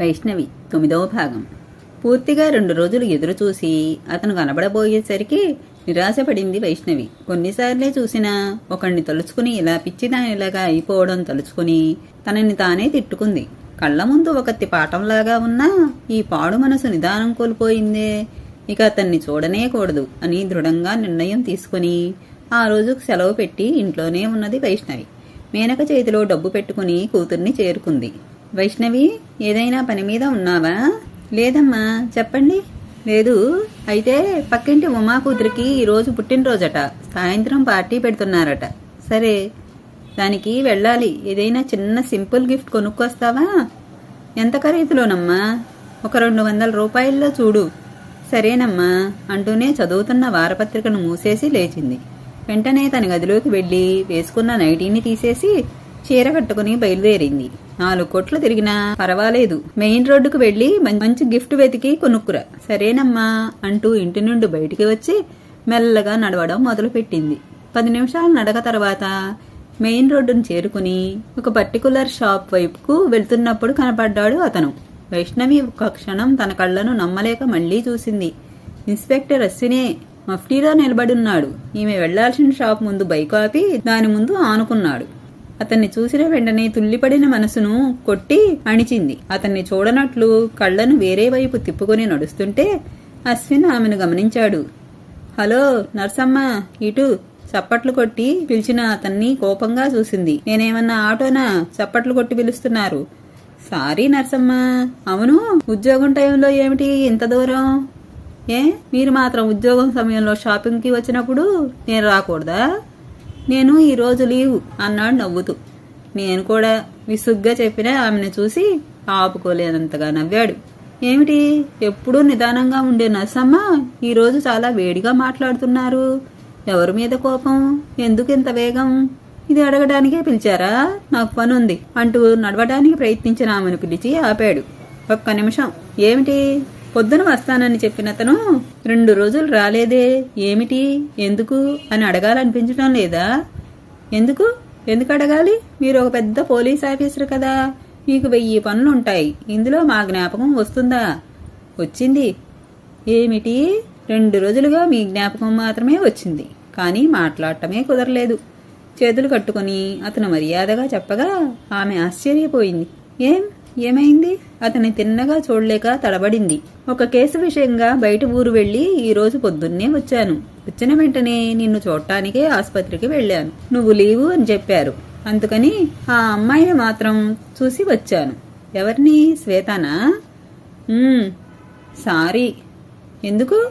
వైష్ణవి తొమ్మిదవ భాగం. పూర్తిగా రెండు రోజులు ఎదురుచూసి అతను కనబడబోయేసరికి నిరాశపడింది వైష్ణవి. కొన్నిసార్లే చూసినా ఒకణ్ణి తలుచుకుని ఇలా పిచ్చిదానిలాగా అయిపోవడం తలుచుకుని తనని తానే తిట్టుకుంది. కళ్ళ ముందు ఒకత్తి పాఠంలాగా ఉన్నా ఈ పాడు మనసు నిదానం కోల్పోయిందే. ఇక అతన్ని చూడనే కూడదు అని దృఢంగా నిర్ణయం తీసుకుని ఆ రోజుకు సెలవు పెట్టి ఇంట్లోనే ఉన్నది వైష్ణవి. మేనక చేతిలో డబ్బు పెట్టుకుని కూతుర్ని చేరుకుంది. వైష్ణవి ఏదైనా పని మీద ఉన్నావా? లేదమ్మా చెప్పండి. లేదు. అయితే పక్కింటి ఉమా కూతురికి ఈరోజు పుట్టినరోజట. సాయంత్రం పార్టీ పెడుతున్నారట. సరే దానికి వెళ్ళాలి. ఏదైనా చిన్న సింపుల్ గిఫ్ట్ కొనుక్కొస్తావా? ఎంత ఖరీదులోనమ్మా? ఒక రెండు వందల రూపాయల్లో చూడు. సరేనమ్మా అంటూనే చదువుతున్న వారపత్రికను మూసేసి లేచింది. వెంటనే తన గదిలోకి వెళ్ళి వేసుకున్న నైటీని తీసేసి చీర కట్టుకుని బయలుదేరింది. నాలుగు కోట్లు తిరిగినా పర్వాలేదు. మెయిన్ రోడ్డుకు వెళ్ళి మంచి గిఫ్ట్ వెతికి కొనుక్కురా. సరేనమ్మా అంటూ ఇంటి నుండి బయటికి వచ్చి మెల్లగా నడవడం మొదలుపెట్టింది. పది నిమిషాల నడక తర్వాత మెయిన్ రోడ్డును చేరుకుని ఒక పర్టికులర్ షాప్ వైపుకు వెళ్తున్నప్పుడు కనపడ్డాడు అతను. వైష్ణవి ఒక క్షణం తన కళ్ళను నమ్మలేక మళ్ళీ చూసింది. ఇన్స్పెక్టర్ అశ్వినే మఫ్టీలో నిలబడున్నాడు ఈమె వెళ్ళాల్సిన షాప్ ముందు బైక్ ఆపి దాని ముందు ఆనుకున్నాడు. అతన్ని చూసిన వెంటనే తుల్లిపడిన మనసును కొట్టి అణిచింది. అతన్ని చూడనట్లు కళ్ళను వేరే వైపు తిప్పుకొని నడుస్తుంటే అశ్విన్ ఆమెను గమనించాడు. హలో నర్సమ్మ ఇటు చప్పట్లు కొట్టి పిలిచిన అతన్ని కోపంగా చూసింది. నేనేమన్నా ఆటోనా? చప్పట్లు కొట్టి పిలుస్తున్నారు. సారీ నర్సమ్మ. అవును? ఉద్యోగం టైంలో ఏమిటి ఇంత దూరం? ఏ? మీరు మాత్రం ఉద్యోగం సమయంలో షాపింగ్కి వచ్చినప్పుడు నేను రాకూడదా? నేను ఈరోజు లీవు అన్నాడు నవ్వుతూ. నేను కూడా విసుగ్గా చెప్పిన ఆమెను చూసి ఆపుకోలేనంతగా నవ్వాడు. ఏమిటి? ఎప్పుడూ నిదానంగా ఉండే నర్సమ్మ ఈరోజు చాలా వేడిగా మాట్లాడుతున్నారు. ఎవరి మీద కోపం? ఎందుకు ఇంత వేగం? ఇది అడగడానికే పిలిచారా? నాకు పని ఉంది అంటూ నడవడానికి ప్రయత్నించిన ఆమెను పిలిచి ఆపాడు. ఒక్క నిమిషం. ఏమిటి? పొద్దున వస్తానని చెప్పినతను రెండు రోజులు రాలేదే ఏమిటి ఎందుకు అని అడగాలనిపించడం లేదా? ఎందుకు? ఎందుకు అడగాలి? మీరు ఒక పెద్ద పోలీస్ ఆఫీసర్ కదా. మీకు వెయ్యి పనులుంటాయి. ఇందులో మా జ్ఞాపకం వస్తుందా? వచ్చింది. ఏమిటి? రెండు రోజులుగా మీ జ్ఞాపకం మాత్రమే వచ్చింది. కానీ మాట్లాడటమే కుదరలేదు. చేతులు కట్టుకుని అతను మర్యాదగా చెప్పగా ఆమె ఆశ్చర్యపోయింది. ఏం? ఏమైంది? అతని తిన్నగా చూడలేక తడబడింది. ఒక కేసు విషయంగా బయట ఊరు వెళ్ళి ఈరోజు పొద్దున్నే వచ్చాను. వచ్చిన వెంటనే నిన్ను చూడటానికే ఆసుపత్రికి వెళ్ళాను. నువ్వు లీవు అని చెప్పారు. అందుకని ఆ అమ్మాయిని మాత్రం చూసి వచ్చాను. ఎవరిని? శ్వేతానా? సారీ. ఎందుకు?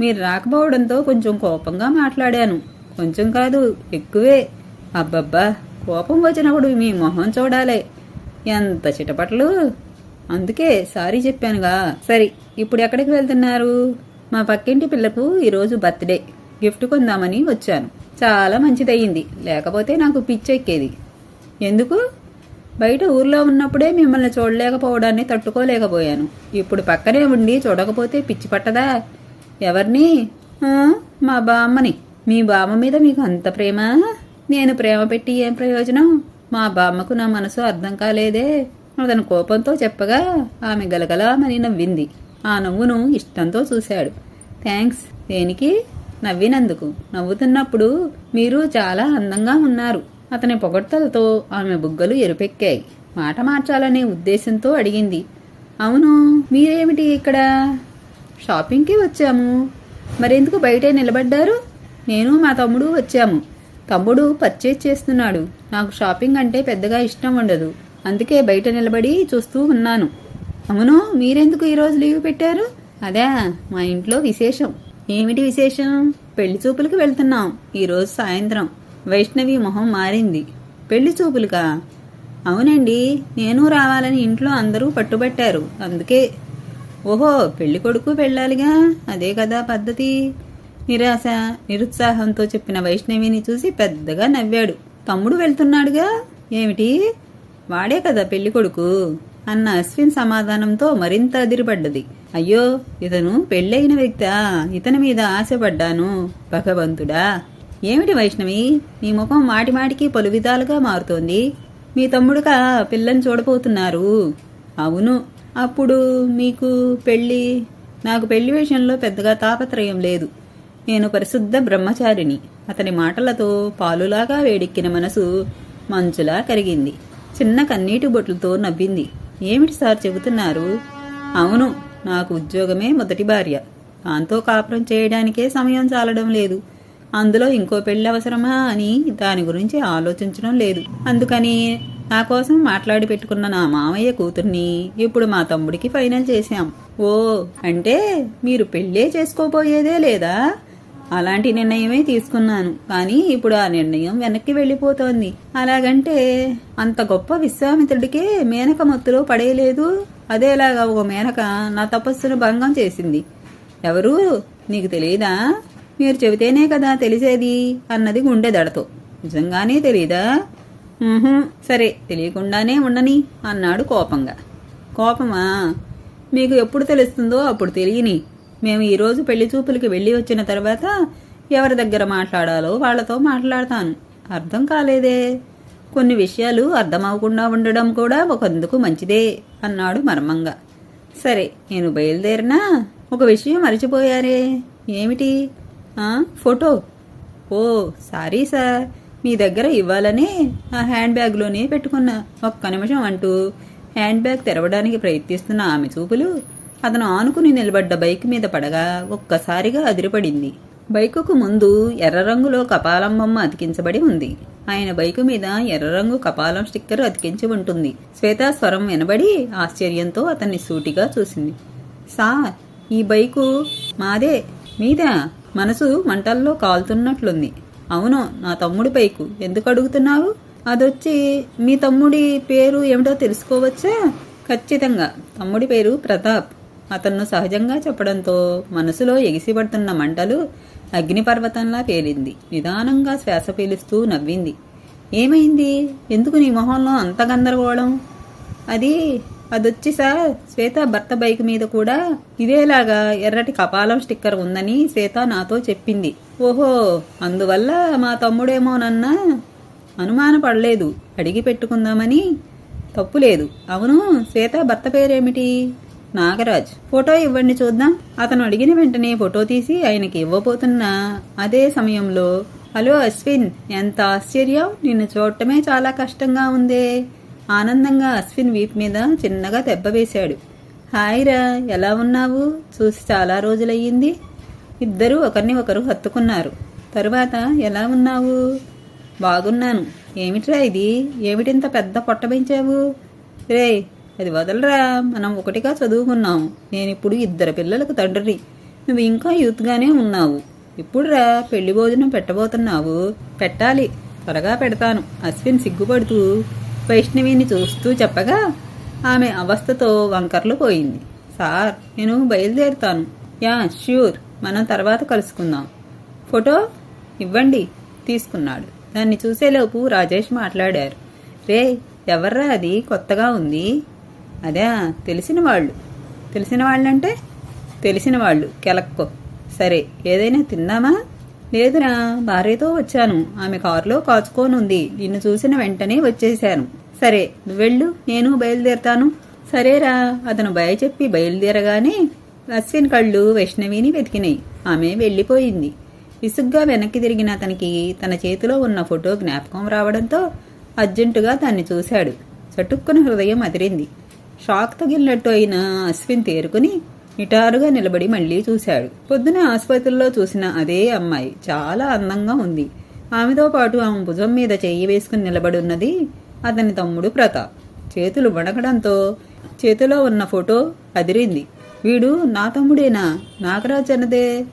మీరు రాకపోవడంతో కొంచెం కోపంగా మాట్లాడాను. కొంచెం కాదు ఎక్కువే. అబ్బబ్బా కోపం వచ్చినప్పుడు మీ మొహం చూడాలే. ఎంత చిటపట్లు? అందుకే సారీ చెప్పానుగా. సరే ఇప్పుడు ఎక్కడికి వెళ్తున్నారు? మా పక్కింటి పిల్లకు ఈరోజు బర్త్డే. గిఫ్ట్ కొందామని వచ్చాను. చాలా మంచిదయ్యింది. లేకపోతే నాకు పిచ్చెక్కేది. ఎందుకు? బయట ఊర్లో ఉన్నప్పుడే మిమ్మల్ని చూడలేకపోవడాన్ని తట్టుకోలేకపోయాను. ఇప్పుడు పక్కనే ఉండి చూడకపోతే పిచ్చి పట్టదా? ఎవరిని? మా బామ్మని. మీ బామ్మ మీద మీకు అంత ప్రేమ? నేను ప్రేమ పెట్టి ఏం ప్రయోజనం? మా బామ్మకు నా మనసు అర్థం కాలేదే. అతను కోపంతో చెప్పగా ఆమె గలగలామని నవ్వింది. ఆ నవ్వును ఇష్టంతో చూశాడు. థ్యాంక్స్ దేనికి? నవ్వినందుకు. నవ్వుతున్నప్పుడు మీరు చాలా అందంగా ఉన్నారు. అతని పొగడ్తలతో ఆమె బుగ్గలు ఎరుపెక్కాయి. మాట మార్చాలనే ఉద్దేశంతో అడిగింది. అవును మీరేమిటి ఇక్కడ? షాపింగ్కి వచ్చాము. మరెందుకు బయటే నిలబడ్డారు? నేను మా తమ్ముడు వచ్చాము. తమ్ముడు పర్చేజ్ చేస్తున్నాడు. నాకు షాపింగ్ అంటే పెద్దగా ఇష్టం ఉండదు. అందుకే బయట నిలబడి చూస్తూ ఉన్నాను. అవును మీరెందుకు ఈరోజు లీవ్ పెట్టారు? అదే మా ఇంట్లో విశేషం. ఏమిటి విశేషం? పెళ్ళి చూపులకు వెళ్తున్నాం. ఈరోజు సాయంత్రం. వైష్ణవి మొహం మారింది. పెళ్ళి చూపులుకా? అవునండి నేను రావాలని ఇంట్లో అందరూ పట్టుబట్టారు. అందుకే. ఓహో పెళ్ళి కొడుకు వెళ్ళాలిగా అదే కదా పద్ధతి. నిరాశ నిరుత్సాహంతో చెప్పిన వైష్ణవిని చూసి పెద్దగా నవ్వాడు. తమ్ముడు వెళ్తున్నాడుగా? ఏమిటి? వాడే కదా పెళ్ళి కొడుకు? అన్న అశ్విన్ సమాధానంతో మరింత అదిరిపడ్డది. అయ్యో ఇతను పెళ్ళైన వ్యక్తా. ఇతని మీద ఆశపడ్డాను. భగవంతుడా. ఏమిటి వైష్ణవి? నీ ముఖం మాటి మాటికి పలు విధాలుగా మారుతోంది. మీ తమ్ముడుగా పిల్లని చూడబోతున్నారు. అవును. అప్పుడు మీకు పెళ్ళి నాకు పెళ్ళి విషయంలో పెద్దగా తాపత్రయం లేదు. నేను పరిశుద్ధ బ్రహ్మచారిని. అతని మాటలతో పాలులాగా వేడెక్కిన మనసు మంచులా కరిగింది. చిన్న కన్నీటి బొట్లతో నవ్వింది. ఏమిటి సార్ చెబుతున్నారు? అవును నాకు ఉద్యోగమే మొదటి భార్య. దాంతో కాపురం చేయడానికే సమయం చాలడం లేదు. అందులో ఇంకో పెళ్ళి అవసరమా అని దాని గురించి ఆలోచించడం లేదు. అందుకని నా కోసం మాట్లాడి పెట్టుకున్న నా మామయ్య కూతుర్ని ఇప్పుడు మా తమ్ముడికి ఫైనల్ చేశాం. ఓ అంటే మీరు పెళ్ళే చేసుకోబోయేదే లేదా? అలాంటి నిర్ణయమే తీసుకున్నాను. కానీ ఇప్పుడు ఆ నిర్ణయం వెనక్కి వెళ్ళిపోతోంది. అలాగంటే అంత గొప్ప విశ్వామిత్రుడికే మేనక మత్తులో పడేయలేదు. అదేలాగా ఒక మేనక నా తపస్సును భంగం చేసింది. ఎవరు? నీకు తెలియదా మీరు చెబితేనే కదా తెలిసేది అన్నది గుండె దడతో. నిజంగానే తెలియదా సరే తెలియకుండానే ఉండని అన్నాడు కోపంగా. కోపమా? మీకు ఎప్పుడు తెలుస్తుందో అప్పుడు తెలియని మేము ఈరోజు పెళ్ళి చూపులకి వెళ్ళి వచ్చిన తర్వాత ఎవరి దగ్గర మాట్లాడాలో వాళ్ళతో మాట్లాడతాను. అర్థం కాలేదే. కొన్ని విషయాలు అర్థమవకుండా ఉండడం కూడా ఒకందుకు మంచిదే అన్నాడు మర్మంగా. సరే నేను బయలుదేరినా? ఒక విషయం మర్చిపోయారే. ఏమిటి? ఫోటో? Oh sorry sir. మీ దగ్గర ఇవ్వాలని ఆ హ్యాండ్ బ్యాగ్లోనే పెట్టుకున్నా. ఒక్క నిమిషం అంటూ హ్యాండ్ బ్యాగ్ తెరవడానికి ప్రయత్నిస్తున్న ఆమె చూపులు అతను ఆనుకుని నిలబడ్డ బైక్ మీద పడగా ఒక్కసారిగా అదిరిపడింది. బైకుకు ముందు ఎర్ర రంగులో కపాలం బొమ్మ అతికించబడి ఉంది. ఆయన బైకు మీద ఎర్ర రంగు కపాలం స్టిక్కర్ అతికించి ఉంటుంది. శ్వేతా స్వరం వినబడి ఆశ్చర్యంతో అతన్ని సూటిగా చూసింది. సార్ ఈ బైకు మాదే. మీదా? మనసు మంటల్లో కాలుతున్నట్లుంది. అవును నా తమ్ముడి బైకు. ఎందుకు అడుగుతున్నావు? అదొచ్చి మీ తమ్ముడి పేరు ఏమిటో తెలుసుకోవచ్చా? ఖచ్చితంగా. తమ్ముడి పేరు ప్రతాప్. అతన్ను సహజంగా చెప్పడంతో మనసులో ఎగిసిపడుతున్న మంటలు అగ్నిపర్వతంలా పేలింది. నిదానంగా శ్వాస పీలుస్తూ నవ్వింది. ఏమైంది? ఎందుకు నీ మొహంలో అంత గందరగోళం? అది అదొచ్చి సార్ శ్వేత భర్త బైక్ మీద కూడా ఇదేలాగా ఎర్రటి కపాలం స్టిక్కర్ ఉందని శ్వేత నాతో చెప్పింది. ఓహో అందువల్ల మా తమ్ముడేమోనన్నా అనుమానపడలేదు అడిగి పెట్టుకుందామని తప్పులేదు. అవును శ్వేత భర్త పేరేమిటి? నాగరాజ్ ఫోటో ఇవ్వండి చూద్దాం. అతను అడిగిన వెంటనే ఫోటో తీసి ఆయనకి ఇవ్వబోతున్నా. అదే సమయంలో హలో అశ్విన్ ఎంత ఆశ్చర్యం! నిన్ను చూడటమే చాలా కష్టంగా ఉందే. ఆనందంగా అశ్విన్ వీప్ మీద చిన్నగా దెబ్బ వేశాడు. ఎలా ఉన్నావు? చూసి చాలా రోజులయ్యింది. ఇద్దరూ ఒకరిని ఒకరు హత్తుకున్నారు. తరువాత ఎలా ఉన్నావు? బాగున్నాను. ఏమిట్రా ఇది? ఏమిటింత పెద్ద పొట్ట పెంచావు? రే అది వదలరా? మనం ఒకటిగా చదువుకున్నాం నేనిప్పుడు ఇద్దరు పిల్లలకు తండ్రిని. నువ్వు ఇంకా యూత్గానే ఉన్నావు. ఇప్పుడురా పెళ్ళి భోజనం పెట్టబోతున్నావు. పెట్టాలి. త్వరగా పెడతాను. అశ్విన్ సిగ్గుపడుతూ వైష్ణవిని చూస్తూ చెప్పగా ఆమె అవస్థతో వంకర్లు పోయింది. సార్ నేను బయలుదేరుతాను. Yeah sure. మనం తర్వాత కలుసుకుందాం. ఫోటో ఇవ్వండి తీసుకున్నాడు. దాన్ని చూసేలోపు రాజేష్ మాట్లాడారు. రే ఎవర్రా అది? కొత్తగా ఉంది. అదే తెలిసిన వాళ్ళు. తెలిసిన వాళ్ళంటే తెలిసిన వాళ్ళు కెలక్కో. సరే ఏదైనా తిందామా లేదురా భార్యతో వచ్చాను. ఆమె కారులో కాచుకోనుంది. నిన్ను చూసిన వెంటనే వచ్చేశాను. సరే నువ్వెళ్ళు నేను బయలుదేరతాను. సరేరా అతను భయ చెప్పి బయలుదేరగానే అశ్విన్ కళ్ళు వైష్ణవిని వెతికినాయి. ఆమె వెళ్ళిపోయింది. విసుగ్గా వెనక్కి తిరిగిన అతనికి తన చేతిలో ఉన్న ఫోటో జ్ఞాపకం రావడంతో అర్జెంటుగా దాన్ని చూశాడు. చటుక్కున హృదయం అదిరింది. షాక్ తగిలినట్టు అయిన అశ్విన్ తేరుకుని నిటారుగా నిలబడి మళ్ళీ చూశాడు. పొద్దున ఆసుపత్రిలో చూసిన అదే అమ్మాయి చాలా అందంగా ఉంది. ఆమెతో పాటు ఆమె భుజం మీద చెయ్యి వేసుకుని నిలబడున్నది అతని తమ్ముడు ప్రతాప్ చేతులు వణకడంతో చేతిలో ఉన్న ఫోటో అదిరింది. వీడు నా తమ్ముడేనా? నాగరాజ్ అన్నదే.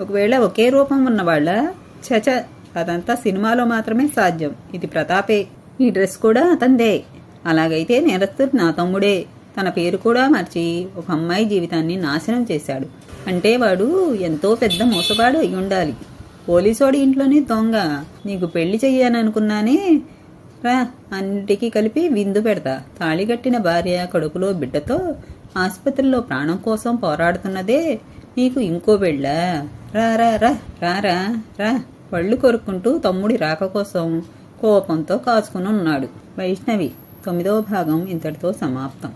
ఒకవేళ ఒకే రూపం ఉన్నవాళ్ళ చచ అదంతా సినిమాలో మాత్రమే సాధ్యం. ఇది ప్రతాపే. ఈ డ్రెస్ కూడా అతందే అలాగైతే నేరస్తుడు నా తమ్ముడే. తన పేరు కూడా మార్చి ఒక అమ్మాయి జీవితాన్ని నాశనం చేశాడు. అంటే వాడు ఎంతో పెద్ద మోసగాడు అయి ఉండాలి పోలీసోడి ఇంట్లోనే దొంగ. నీకు పెళ్ళి చెయ్యాననుకున్నానే రా అన్నిటికీ కలిపి విందు పెడతా. తాళిగట్టిన భార్య కడుపులో బిడ్డతో ఆసుపత్రిలో ప్రాణం కోసం పోరాడుతున్నదే నీకు ఇంకో పెళ్ళ. రా రా రా రా రా రా. పళ్ళు కొరుక్కుంటూ తమ్ముడి రాక కోసం కోపంతో కాచుకుని ఉన్నాడు. వైష్ణవి తొమ్మిదవ భాగం ఇంతటితో సమాప్తం.